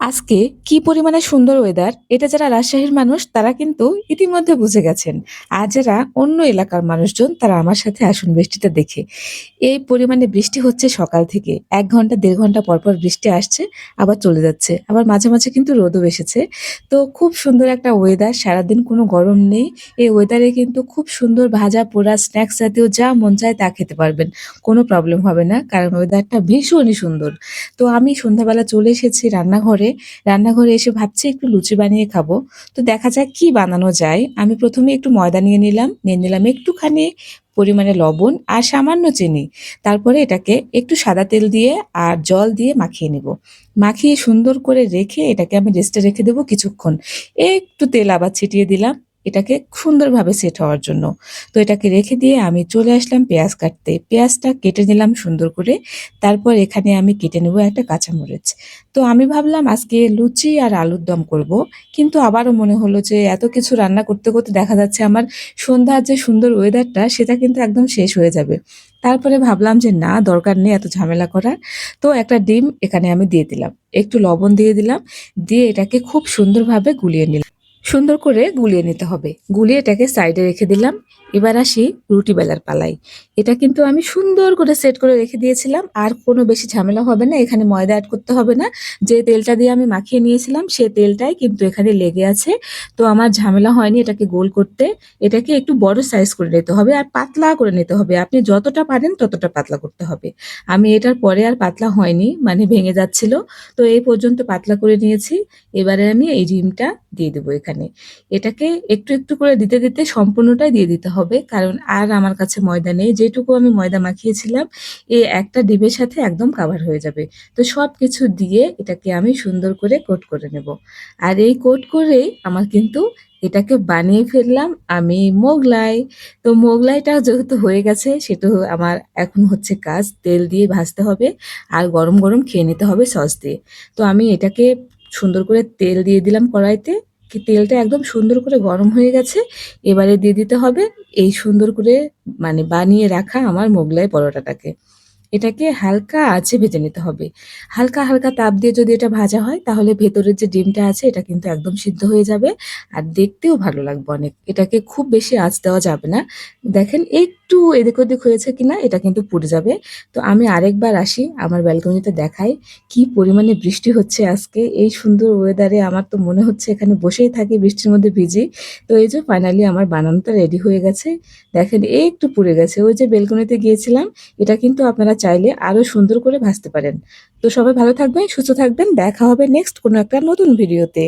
আজকে কি পরিমাণে সুন্দর ওয়েদার এটা যারা রাজশাহীর মানুষ, তারা কিন্তু ইতিমধ্যে বুঝে গেছেন। আর যারা অন্য এলাকার মানুষজন, তারা আমার সাথে আসুন বৃষ্টিটা দেখে। এই পরিমাণে বৃষ্টি হচ্ছে সকাল থেকে। এক ঘণ্টা, দেড় ঘণ্টা পর পর বৃষ্টি আসছে, আবার চলে যাচ্ছে। আবার মাঝে মাঝে কিন্তু রোদও এসেছে। তো খুব সুন্দর একটা ওয়েদার সারাদিন কোনো গরম নেই। এই ওয়েদারে কিন্তু খুব সুন্দর ভাজা, পোড়া স্ন্যাক্স জাতীয় যা মন চায় তা খেতে পারবেন। কোনো প্রবলেম হবে না, কারণ ওয়েদারটা ভীষণই সুন্দর। তো আমি সন্ধ্যাবেলা চলে এসেছি রান্নাঘরে। রান্নাঘরে এসে ভাবছি, একটু লুচি বানিয়ে খাব। তো দেখা যাক কি বানানো যায়। আমি প্রথমে একটু ময়দা নিয়ে নিলাম নিয়ে নিলাম একটুখানি পরিমাণে লবণ আর সামান্য চিনি। তারপরে এটাকে একটু সাদা তেল দিয়ে আর জল দিয়ে মাখিয়ে নেব। মাখিয়ে সুন্দর করে রেখে এটাকে আমি রেস্টে রেখে দেবো কিছুক্ষণ। একটু তেল আবার ছিটিয়ে দিলাম। এটাকে সুন্দরভাবে সেট হওয়ার জন্য। তো এটাকে রেখে দিয়ে আমি চলে আসলাম পেঁয়াজ কাটতে। পেঁয়াজটা কেটে নিলাম সুন্দর করে। তারপর এখানে আমি কেটে নেব একটা কাঁচামরিচ। তো আমি ভাবলাম আজকে লুচি আর আলুর দম করব। কিন্তু আবারও মনে হলো যে এত কিছু রান্না করতে করতে দেখা যাচ্ছে আমার সন্ধ্যার যে সুন্দর ওয়েদারটা সেটা কিন্তু একদম শেষ হয়ে যাবে। তারপরে ভাবলাম যে না, দরকার নেই এত ঝামেলা করার। তো একটা ডিম এখানে আমি দিয়ে দিলাম। একটু লবণ দিয়ে দিলাম। দিয়ে এটাকে খুব সুন্দরভাবে গুলিয়ে নিলাম। সুন্দর করে গুলিয়ে নিতে হবে। গুলিয়ে এটাকে সাইডে রেখে দিলাম। এবার আসি রুটি বেলার পালাই এটা কিন্তু আমি সুন্দর করে সেট করে রেখে দিয়েছিলাম। আর কোনো বেশি ঝামেলা হবে না, এখানে ময়দা অ্যাড করতে হবে না। যে তেলটা দিয়ে আমি মাখিয়ে নিয়েছিলাম, সে তেলটাই কিন্তু এখানে লেগে আছে। তো আমার ঝামেলা হয়নি এটাকে গোল করতে। এটাকে একটু বড় সাইজ করে নিতে হবে আর পাতলা করে নিতে হবে। আপনি যতটা পারেন ততটা পাতলা করতে হবে। আমি এটার পরে আর পাতলা হয়নি মানে ভেঙে যাচ্ছিল। তো এই পর্যন্ত পাতলা করে নিয়েছি। এবারে আমি এই ডিমটা দিয়ে দেবো এখানে। এটাকে একটু একটু করে দিতে দিতে সম্পূর্ণটাই দিয়ে দিতে হবে। কারণ আর আমার কাছে ময়দা নেই। যেটুকু আমি ময়দা মাখিয়েছিলাম এই একটা ডিমের সাথে একদম কাভার হয়ে যাবে। তো সব কিছু দিয়ে এটাকে আমি সুন্দর করে কোট করে নেব। আর এই কোট করেই আমার কিন্তু এটাকে বানিয়ে ফেললাম আমি মোগলাই। তো মোগলাইটা যেহেতু হয়ে গেছে, সেটা আমার এখন হচ্ছে কাজ। তেল দিয়ে ভাজতে হবে আর গরম গরম খেয়ে নিতে হবে সস দিয়ে। তো আমি এটাকে সুন্দর করে তেল দিয়ে দিলাম কড়াইতে। তেলটা একদম সুন্দর করে গরম হয়ে গেছে। এবারে দিয়ে দিতে হবে এই সুন্দর করে মানে বানিয়ে রাখা আমার মোগলাই পরোটাটাকে। এটাকে হালকা আঁচে ভেজে নিতে হবে। হালকা হালকা তাপ দিয়ে যদি এটা ভাজা হয়, তাহলে ভেতরের যে ডিমটা আছে, এটা কিন্তু একদম সিদ্ধ হয়ে যাবে আর দেখতেও ভালো লাগবে অনেক। এটাকে খুব বেশি আঁচ দেওয়া যাবে না। দেখেন, একটু এদিক ওদিক হয়েছে কিনা, এটা কিন্তু পুড়ে যাবে। তো আমি আরেকবার আসি, আমার ব্যালকনিতে দেখাই কি পরিমাণে বৃষ্টি হচ্ছে আজকে। এই সুন্দর ওয়েদারে আমার তো মনে হচ্ছে এখানে বসেই থাকি বৃষ্টির মধ্যে ভিজি। তো এই যে ফাইনালি আমার বানানোটা রেডি হয়ে গেছে। দেখেন, একটু পুড়ে গেছে। ওই যে ব্যালকনিতে গিয়েছিলাম, এটা কিন্তু আপনারা চাইলে আরও সুন্দর করে ভাসতে পারেন। তো সবাই ভালো থাকবেন, সুস্থ থাকবেন। দেখা হবে নেক্সট কোনো একটা নতুন ভিডিওতে